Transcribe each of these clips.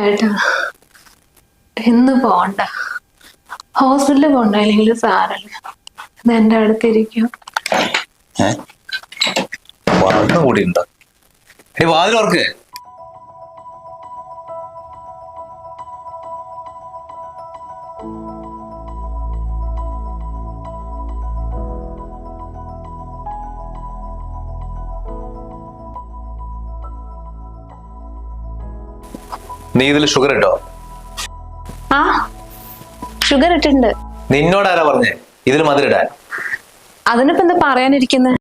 ഏട്ടാ എന്ന് പോണ്ട. ഹോസ്പിറ്റലിൽ പോണ്ട അല്ലെങ്കിൽ സാറല്ല എന്റെ അടുത്തിരിക്കും. കൂടി ഉണ്ടോ വാതിൽ നീ ഇതിൽ ഷുഗർ ഇട്ടോ? ആ? ഷുഗർ ഇട്ടിട്ടുണ്ട്. നിന്നോടാരാ പറഞ്ഞേ? ഇതിൽ മധുരിടാൻ അതിനിപ്പോ എന്താ പറയാനിരിക്കുന്നത്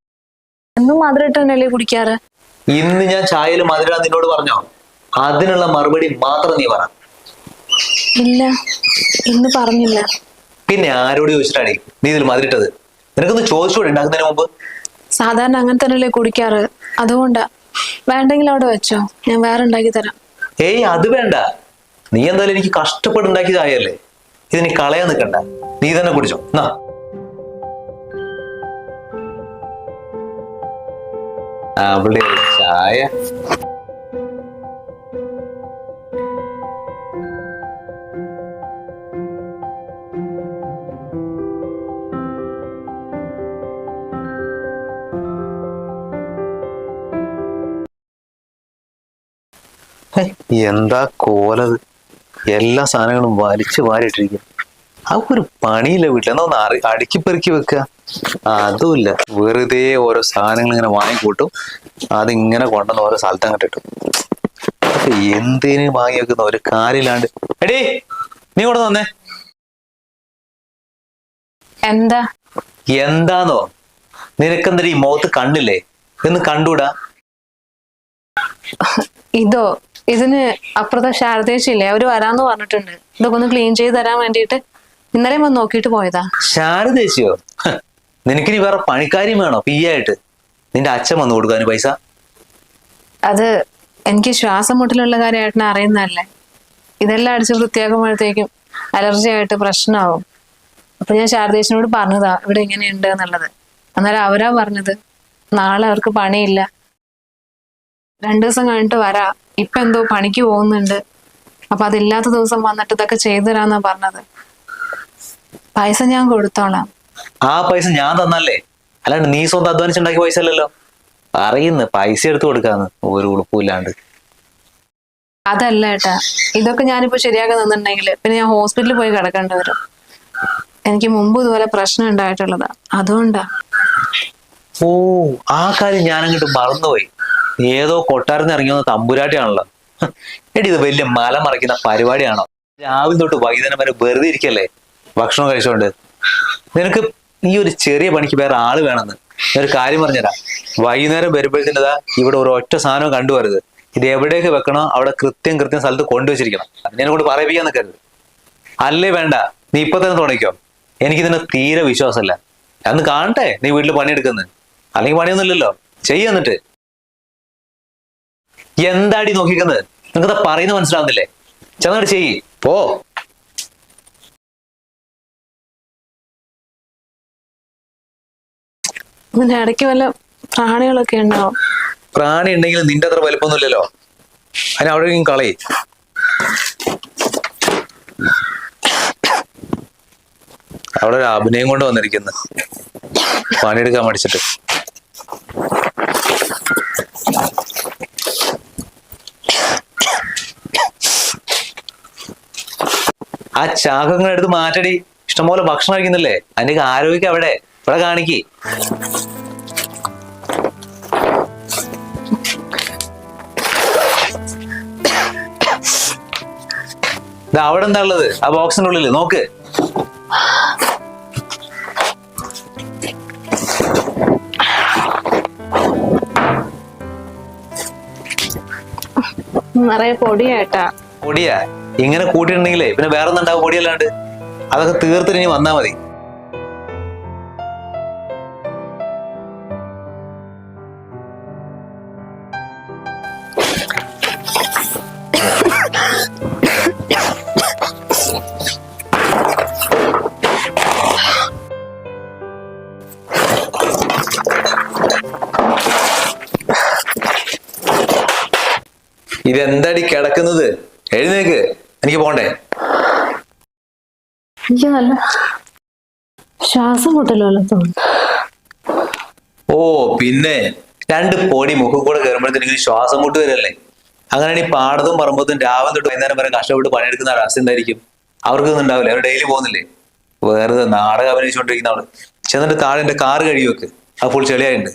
എന്നും മധുരിട്ടല്ലേ കുടിക്കാറ്? ഇന്ന് ഞാൻ ചായയിൽ മധുരിടാൻ നിന്നോട് പറഞ്ഞോ? അതിനുള്ള മറുപടി മാത്രം നീ പറ. ഇല്ല. ഇന്ന് പറഞ്ഞില്ല. പിന്നെ ആരോട് ചോദിച്ചിട്ടാണ് നീ ഇതിൽ മധുരിട്ടത് നിനക്കൊന്ന് ചോദിച്ചോടെ ഉണ്ടാക്കുന്നതിന് മുമ്പ്? സാധാരണ അങ്ങനെ തന്നെയല്ലേ കുടിക്കാറ്. അതുകൊണ്ടാ. വേണ്ടെങ്കിൽ അവിടെ വെച്ചോ. ഞാൻ വേറെ ഉണ്ടാക്കി തരാം. ഏയ് അത് വേണ്ട. നീ എന്തായാലും എനിക്ക് കഷ്ടപ്പെടുണ്ടാക്കിയതായല്ലേ ചായയല്ലേ ഇതിനി കളയാൻ നിൽക്കണ്ട. നീ തന്നെ കുടിച്ചോ. എന്നാ അവിടെ ചായ. എന്താ കോലത്? എല്ലാ സാധനങ്ങളും വലിച്ചു വാരിട്ടിരിക്കും ഒരു പണിയില്ല വീട്ടിൽ എന്നാ ഒന്ന് അറി- അടുക്കി പെറുക്കി വെക്കുക അതുമില്ല വെറുതെ ഓരോ സാധനങ്ങൾ ഇങ്ങനെ വാങ്ങിക്കൂട്ടും. അതിങ്ങനെ കൊണ്ടുവന്ന് ഓരോ സ്ഥലത്ത് അങ്ങോട്ട് ഇട്ടു എന്തിനു വാങ്ങി വെക്കുന്ന ഒരു കാര്യമില്ലാണ്ട് എടീ നീ ഇവിടെ വന്നേ. എന്താ? എന്താന്നോ? നിനക്കെന്തൊരു ഈ മുഖത്ത് കണ്ണില്ലേ? എന്ന് കണ്ടൂടാ. ഇതോ? ഇതിന് അപ്പുറത്തെ ശാരദേശില്ലേ അവർ വരാന്ന് പറഞ്ഞിട്ടുണ്ട്. ഇതൊക്കെ ഒന്ന് ക്ലീൻ ചെയ്ത് തരാൻ വേണ്ടിയിട്ട് ഇന്നലെ വന്ന് നോക്കിയിട്ട് പോയതാ. ശാരദേശിയോ നിനക്കിന് വേറെ പണിക്കാരിയും വേണോ? പി ആയിട്ട്. നിന്റെ അച്ഛൻ വന്നു കൊടുക്കാൻ പൈസ? അത് എനിക്ക് ശ്വാസം മുട്ടലുള്ള കാര്യമായിട്ട് അറിയുന്നതല്ലേ? ഇതെല്ലാം അടിച്ച് വൃത്തിയാക്കുമ്പോഴത്തേക്കും അലർജി ആയിട്ട് പ്രശ്നമാവും. അപ്പൊ ഞാൻ ശാരദേശിനോട് പറഞ്ഞതാ ഇവിടെ ഇങ്ങനെയുണ്ട് എന്നുള്ളത്. അന്നേരം അവരാ പറഞ്ഞത്. നാളെ അവർക്ക് പണിയില്ല. രണ്ടു ദിവസം കഴിഞ്ഞിട്ട് വരാ. ഇപ്പൊ എന്തോ പണിക്ക് പോകുന്നുണ്ട്. അപ്പൊ അതില്ലാത്ത ദിവസം വന്നിട്ട് ഇതൊക്കെ ചെയ്തു തരാന്നാ പറഞ്ഞത്. പൈസ ഞാൻ കൊടുത്തോളാം. ആ പൈസ ഞാൻ തന്നല്ലേ. അല്ലാണ്ട് നീ സ്വന്തം അധ്വാനിച്ചുണ്ടാക്കിയ പൈസ അല്ലല്ലോ. അറിയുന്നു പൈസ എടുത്തു കൊടുക്കാന്ന്. ഒരു ഉളുപ്പില്ലാണ്ട് അതല്ല ഏട്ടാ. ഇതൊക്കെ ഞാനിപ്പോ ശരിയാക്കാൻ നിന്നിട്ടുണ്ടെങ്കിൽ പിന്നെ ഞാൻ ഹോസ്പിറ്റലിൽ പോയി കിടക്കേണ്ടി വരും. എനിക്ക് മുമ്പ് ഇതുപോലെ പ്രശ്നം ഉണ്ടായിട്ടുള്ളതാ. അതുകൊണ്ടാ. ഓ ആ കാര്യം ഞാൻ അങ്ങോട്ട് മറന്നുപോയി. ഏതോ കൊട്ടാരത്തിന് ഇറങ്ങി വന്ന തമ്പുരാട്ടിയാണല്ലോ. എടി ഇത് വലിയ മല മറിക്കുന്ന പരിപാടിയാണോ? രാവിലെ തൊട്ട് വൈകുന്നേരം വരെ വെറുതെ ഇരിക്കല്ലേ? ഭക്ഷണം കഴിച്ചോണ്ട്. നിനക്ക് ഈ ഒരു ചെറിയ പണിക്ക് വേറെ ആൾ വേണമെന്ന്. ഒരു കാര്യം പറഞ്ഞുതരാം. വൈകുന്നേരം വരുമ്പോഴത്തേനതാ ഇവിടെ ഒരു ഒറ്റ സാധനം കണ്ടുവരുത് ഇത് എവിടേക്ക് വെക്കണോ അവിടെ കൃത്യം കൃത്യം സ്ഥലത്ത് കൊണ്ടുവച്ചിരിക്കണം. ഞാൻ കൊണ്ട് പറയിപ്പിക്കാൻ നിൽക്കരുത് അല്ലേ വേണ്ട നീ ഇപ്പൊ തന്നെ തുടങ്ങിക്കോ എനിക്കിതിന് തീരെ വിശ്വാസമല്ല. അന്ന് കാണട്ടെ നീ വീട്ടിൽ പണിയെടുക്കുന്നത് അല്ലെങ്കിൽ പണിയൊന്നുമില്ലല്ലോ. ചെയ്യ എന്നിട്ട്. എന്താടി നോക്കിക്കുന്നത് നിങ്ങൾക്ക് പറയുന്നത് മനസ്സിലാവുന്നില്ലേ? ചെന്നിട്ട് ചെയ്യ്. പോ. ഇതിന്റെ ഇടയ്ക്ക് വല്ല പ്രാണികളൊക്കെ ഉണ്ടാവും പ്രാണി ഉണ്ടെങ്കിൽ നിന്റെ അത്ര വലിപ്പമൊന്നുമില്ലല്ലോ. അതിന് അവിടെ കളയി. അവിടെ ഒരു അഭിനയം കൊണ്ട് വന്നിരിക്കുന്നു. പണിയെടുക്കാൻ മടിച്ചിട്ട്. ആ ചാകങ്ങൾ എടുത്ത് മാറ്റടി. ഇഷ്ടംപോലെ ഭക്ഷണം കഴിക്കുന്നില്ലേ? അതിന്റെ ആരോഗ്യം അവിടെ. ഇവിടെ കാണിക്ക്. അവിടെ എന്താ ഉള്ളത്? ആ ബോക്സിന്റെ ഉള്ളിൽ നോക്ക്. നിറയെ പൊടിയായിട്ടാ. പൊടിയാ? ഇങ്ങനെ കൂട്ടിയിട്ടുണ്ടെങ്കിലേ പിന്നെ വേറെ ഒന്നുണ്ടാവും പൊടിയല്ലാണ്ട് അതൊക്കെ തീർത്തിട്ട് ഇനി വന്നാൽ മതി. ഇതെന്തടി കിടക്കുന്നത് എഴുന്നേക്ക് എഴുന്നേക്ക് എനിക്ക് പോണ്ടേ എനിക്ക് നല്ല ശ്വാസം തോന്നുന്നു ഓ പിന്നെ രണ്ട് പൊടി മുഖം കൂടെ കയറുമ്പോഴത്തേക്ക് ശ്വാസം മുട്ട് വരല്ലേ? അങ്ങനെയാണ് ഈ പാടത്തും പറമ്പത്തും രാവിലെ തൊട്ട് വൈകുന്നേരം വരെ കഷ്ടപ്പെട്ട് പണിയെടുക്കുന്ന ഒരു അവസ്ഥ എന്തായിരിക്കും? അവർക്കൊന്നും ഉണ്ടാവില്ല. അവർ ഡെയിലി പോകുന്നില്ലേ? വേറെ നാടകം അഭിനയിച്ചുകൊണ്ടിരിക്കുന്ന അവൾ ചെന്നിട്ട് താഴെ എന്റെ കാറ് കഴുകി വെക്ക് അത് ഫുൾ ചെളിയായിട്ടുണ്ട്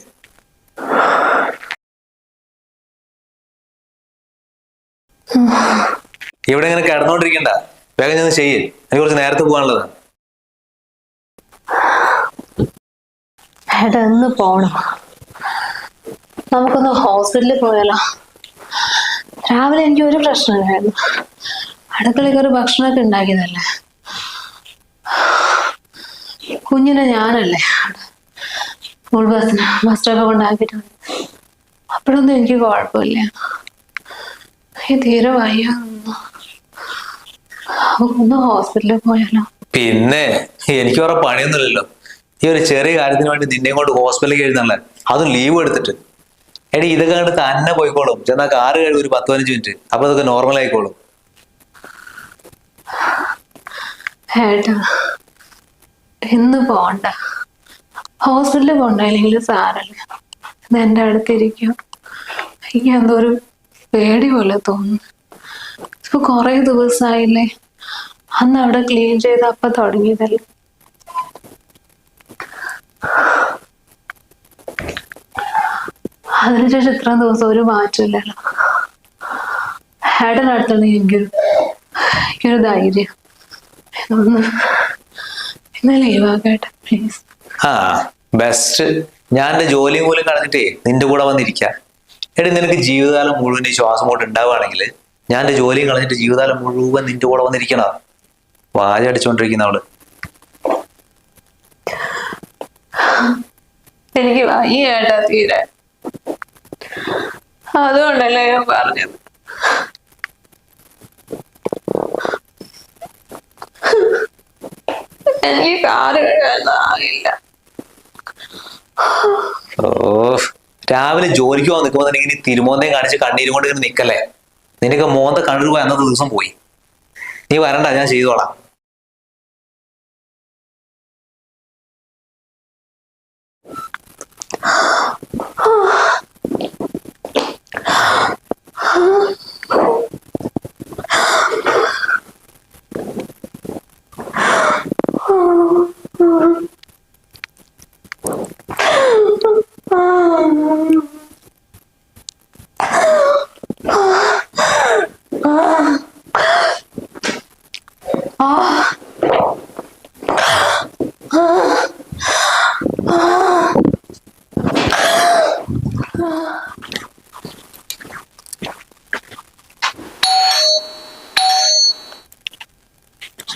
ഇവിടെ ഇങ്ങനെ കിടന്നോണ്ടിരിക്കണ്ട വേഗം ചെന്ന് ചെയ്യേ. എനിക്ക് കുറച്ച് നേരത്തെ പോകാനുള്ളതാണ്. ഏട്ടാ ഒന്ന് പോണം. നമുക്കൊന്ന് ഹോസ്പിറ്റലിൽ പോയാലോ? രാവിലെ എനിക്ക് ഒരു പ്രശ്നമില്ലായിരുന്നു. അടുക്കളയ്ക്ക് ഒരു ഭക്ഷണമൊക്കെ ഉണ്ടാക്കിയതല്ലേ? കുഞ്ഞിനെ ഞാനല്ലേ? സ്കൂൾ ബസ്സിന് ബസ് സ്റ്റോപ്പ് കൊണ്ടാക്കിയിട്ട് അപ്പോഴൊന്നും എനിക്ക് കുഴപ്പമില്ല. ഈ തീരെ വയ്യ. ഒന്ന് ഹോസ്പിറ്റലിൽ പോയാലോ? പിന്നെ എനിക്ക് വേറെ പണിയൊന്നുമില്ലല്ലോ. ഈ ഒരു ചെറിയ കാര്യത്തിന് വേണ്ടി നിന്നെ കൊണ്ട് ഹോസ്പിറ്റലിൽ എഴുന്നല്ലേ അതും ലീവ് എടുത്തിട്ട്. എടി ഇതൊക്കെ കണ്ട് തന്നെ പോയിക്കോളും. ചെന്നാൽ കാറ് കഴിവ് ഒരു പത്ത് പതിനഞ്ച് മിനിറ്റ് അപ്പൊ അതൊക്കെ നോർമൽ ആയിക്കോളും. പോണ്ട. ഹോസ്പിറ്റലിൽ പോണ്ടായില്ലെങ്കിൽ സാരല്ല ഇത് എന്റെ അടുത്തിരിക്കും. എനിക്ക് എന്തോ ഒരു പേടി പോലെ തോന്നുന്നു. ഇപ്പൊ കുറേ ദിവസമായില്ലേ അന്ന് അവിടെ ക്ലീൻ ചെയ്ത് അപ്പൊ തുടങ്ങിയതല്ലേ? അതിനുശേഷം ഇത്രയും ദിവസം ഒരു മാറ്റമില്ലല്ലോ ഏട്ടന്റെ അടുത്തുണ്ടെങ്കിൽ എനിക്കൊരു എനിക്കൊരു ധൈര്യം. പ്ലീസ് ആ ബെസ്റ്റ് ഞാൻ എന്റെ ജോലി പോലും കളഞ്ഞിട്ടേ നിന്റെ കൂടെ വന്നിരിക്ക. എടി നിനക്ക് ജീവിതകാലം മുഴുവൻ ഈ ശ്വാസം കൊണ്ട് ഉണ്ടാവുകയാണെങ്കിൽ ഞാൻ എന്റെ ജോലിയും കളഞ്ഞിട്ട് ജീവിതകാലം മുഴുവൻ നിന്റെ കൂടെ വന്നിരിക്കണം? വാചടിച്ചോണ്ടിരിക്കുന്ന അവൾ എനിക്ക് വാങ്ങിയാട്ടാ തീരെ. അതുകൊണ്ടല്ലേ ഞാൻ പറഞ്ഞത്. എനിക്ക് കാറ് കഴിയാനാകില്ല ഓ രാവിലെ ജോലിക്ക് പോകാൻ നിൽക്കുമ്പോൾ തന്നെ ഇങ്ങനെ തിരുമോന്തയും കാണിച്ച് കണ്ണീരും കൊണ്ട് ഇങ്ങനെ നിക്കല്ലേ? നിനക്ക് മോന്ത കണ്ണൂർ പോയി അന്നത്തെ ദിവസം പോയി. നീ വരണ്ട ഞാൻ ചെയ്തോളാം.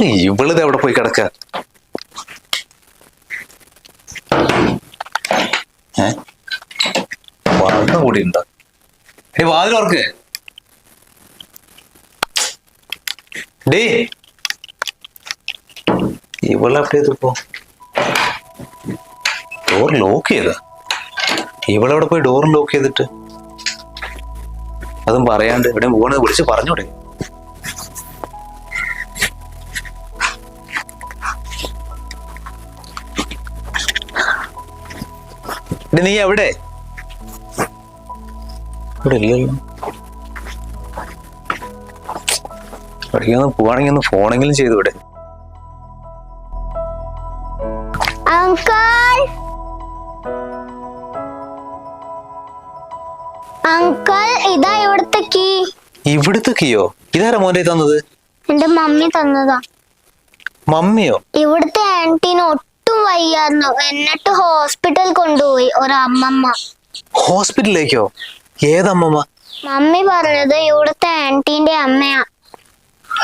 ഇവളിത് എവിടെ പോയി കിടക്ക? വളർന്ന കൂടി ഉണ്ടോ ഏ വാതിലോർക്ക് ഡേ ഇവളെവിടെ ഇതിപ്പോ ഡോർ ലോക്ക് ചെയ്താ? ഇവളെവിടെ പോയി ഡോർ ലോക്ക് ചെയ്തിട്ട്? അതും പറയാണ്ട് ഇവിടെ പോകണത് വിളിച്ച് പറഞ്ഞൂടെ. എടി, നീ എവിടെ? ഇവിടെ ഇല്ലല്ലോ. എവിടേക്കൊന്ന് പോവാണെങ്കിൽ ഒന്ന് ഫോണെങ്കിലും ചെയ്തു ഇവിടെ അങ്കിൾ. അങ്കിൾ ഇതാ ഇവിടുത്തെ കീ. ഇവിടുത്തെ കീയോ? ഇതാരാ മോനെ തന്നത്? എന്റെ മമ്മി തന്നതാ. മമ്മിയോ? ഇവിടുത്തെ ആന്റീന് വയ്യായിരുന്നു. എന്നിട്ട് ഹോസ്പിറ്റൽ കൊണ്ടുപോയി ഒരമ്മമ്മ. ഹോസ്പിറ്റലിലേക്കോ ഏതമ്മമ്മ? മമ്മി പറഞ്ഞത് ഇവിടുത്തെ ആന്റീന്റെ അമ്മയാ.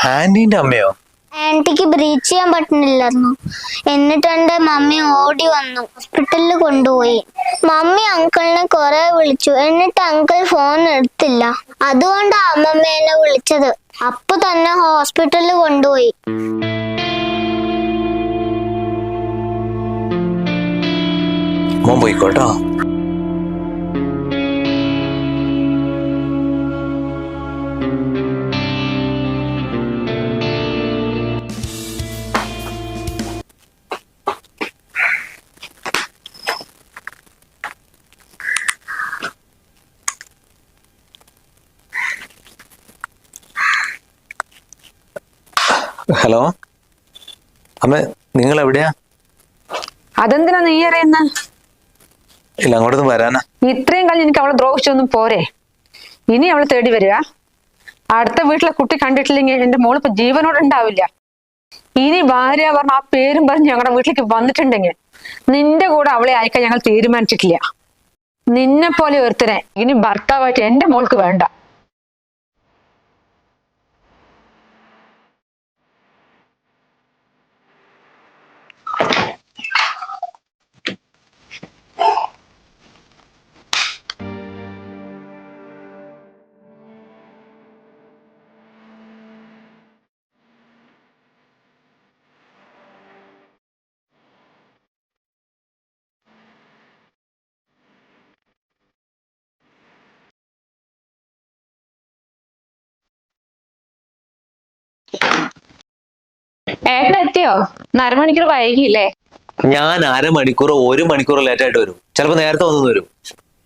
ആന്റീന്റെ അമ്മയോ? ആന്റിക്ക് ബ്രീച്ച് ചെയ്യാൻ പറ്റുന്നില്ലായിരുന്നു. എന്നിട്ട് എന്റെ മമ്മി ഓടി വന്നു. ഹോസ്പിറ്റലിൽ കൊണ്ടുപോയി. മമ്മി അങ്കിളിനെ കുറെ വിളിച്ചു. എന്നിട്ട് അങ്കിൾ ഫോൺ എടുത്തില്ല. അതുകൊണ്ടാ അമ്മമ്മേനെ വിളിച്ചത്. അപ്പൊ തന്നെ ഹോസ്പിറ്റലിൽ കൊണ്ടുപോയി. മോൻ പോയിക്കോട്ടോ. ഹലോ? അമ്മ നിങ്ങൾ എവിടെയാ അതെന്തിനാ നീ അറിയുന്ന? ഇല്ല അങ്ങോട്ടൊന്നും വരാനാ. ഇത്രയും കാലം എനിക്ക് അവളെ ദ്രോഹിച്ചൊന്നും പോരെ. ഇനി അവളെ തേടി വരിക. അടുത്ത വീട്ടിലെ കുട്ടി കണ്ടിട്ടില്ലെങ്കിൽ എന്റെ മോളിപ്പോ ജീവനോടെ ഉണ്ടാവില്ല. ഇനി ഭാര്യ പറഞ്ഞ ആ പേരും പറഞ്ഞ് ഞങ്ങളുടെ വീട്ടിലേക്ക് വന്നിട്ടുണ്ടെങ്കിൽ നിന്റെ കൂടെ അവളെ അയക്കാൻ ഞങ്ങൾ തീരുമാനിച്ചിട്ടില്ല. നിന്നെ പോലെ ഒരുത്തനെ ഇനി ഭർത്താവായിട്ട് എന്റെ മോൾക്ക് വേണ്ട. ഏട്ടൻ എത്തിയോ? അരമണിക്കൂർ വൈകിയില്ലേ? ഞാൻ അരമണിക്കൂർ ഒരു മണിക്കൂർ ലേറ്റ് ആയിട്ട് വരും. ചിലപ്പോ നേരത്തെ വന്നു വരും.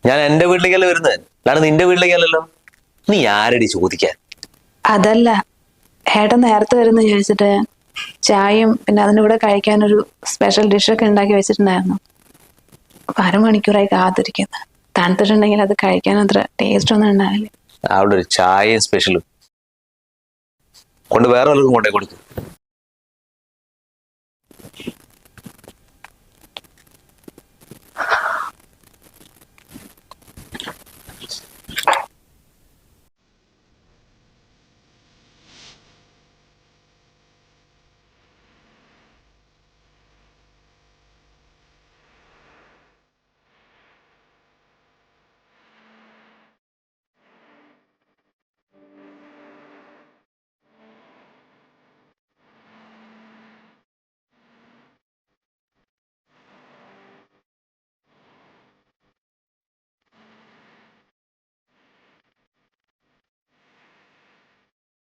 ഞാൻ എന്റെ വീട്ടിലേക്കല്ലേ വരുന്നത് അല്ലാണ്ട് നിന്റെ വീട്ടിലേക്കല്ലല്ലോ. നീ ആരടി ചോദിക്കാൻ? അതല്ല. ഏട്ടൻ നേരത്തെ വരുന്ന ചോദിച്ചിട്ട് ചായയും പിന്നെ അതിന്റെ കൂടെ കഴിക്കാൻ ഒരു സ്പെഷ്യൽ ഡിഷൊക്കെ ഉണ്ടാക്കി വെച്ചിട്ടുണ്ടായിരുന്നു. അപ്പൊ അരമണിക്കൂറായി കാത്തിരിക്കുന്നത് തണുത്തിട്ടുണ്ടെങ്കിൽ അത് കഴിക്കാൻ അത്ര ടേസ്റ്റ് ഒന്നും ഉണ്ടാവില്ല. അവിടെ ഒരു ചായയും സ്പെഷ്യലും കൊണ്ട് വേറെ വല്ലവർക്കും കൊണ്ടേ കൊടുക്കും.